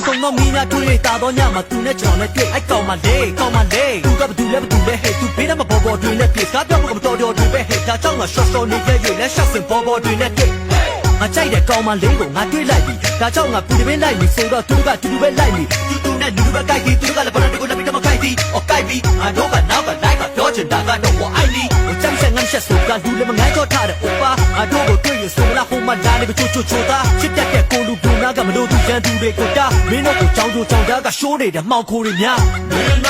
နောက်ဆုံးတော့မင်းများတွေ့တာတော့ညမှာသူနဲ့ကျွန်တော်နဲ့တွေ့အဲ့ကောင်မလေးကောင်မလေးသူကဘာတူလဲဘာတူလဲဟဲ့သူပေးတယ်မပေါ်ပေါ်တွင်နဲ့ပြေကားပြောဖို့ကမတော်တော်တွင်ပဲဟဲ့ဒါကြောင့်ငါ short short နေခဲ့ရလက်ရှော့စင်ပေါ်ပေါ်တွင်နဲ့တွေ့ငါကြိုက်တဲ့ကောင်မလေးကိုငါတွေ့လိုက်ပြီဒါကြောင့်ငါပူတပင်းလိုက်ပြီဆိုတော့သူကတူတူပဲလိုက်ပြီသူတူနဲ့လူလူပဲကြိုက်ပြီသူကလည်းဘာလို့ကိုလည်းပြီးတော့မကြိုက်ပြီအော်ကြိုက်ပြီငါတော့ကနောက်ကလိုက်ကပြောချင်တာကတော့ဝအိုင်လီကိုကြိုက်ဆက်ငမ်းဆက်ဆိုကလူလည်းမငိုင်း တော့ထားတဲ့ဥပါငါတို့ကိုတွေ့ရဆိုမလားဟိုမှာလာနေပြီချိုချိုချိုသားချစ်တတ်တဲ့ကိုလူဘုံနာကမလို့သူရန်သူတွေကိုတာမင်းတို့ကိုကြောင်းချိုကြောင်းသားကရှိုးနေတဲ့မှောင်ခိုတွေများမင်းတော့တော့တော့ပဲ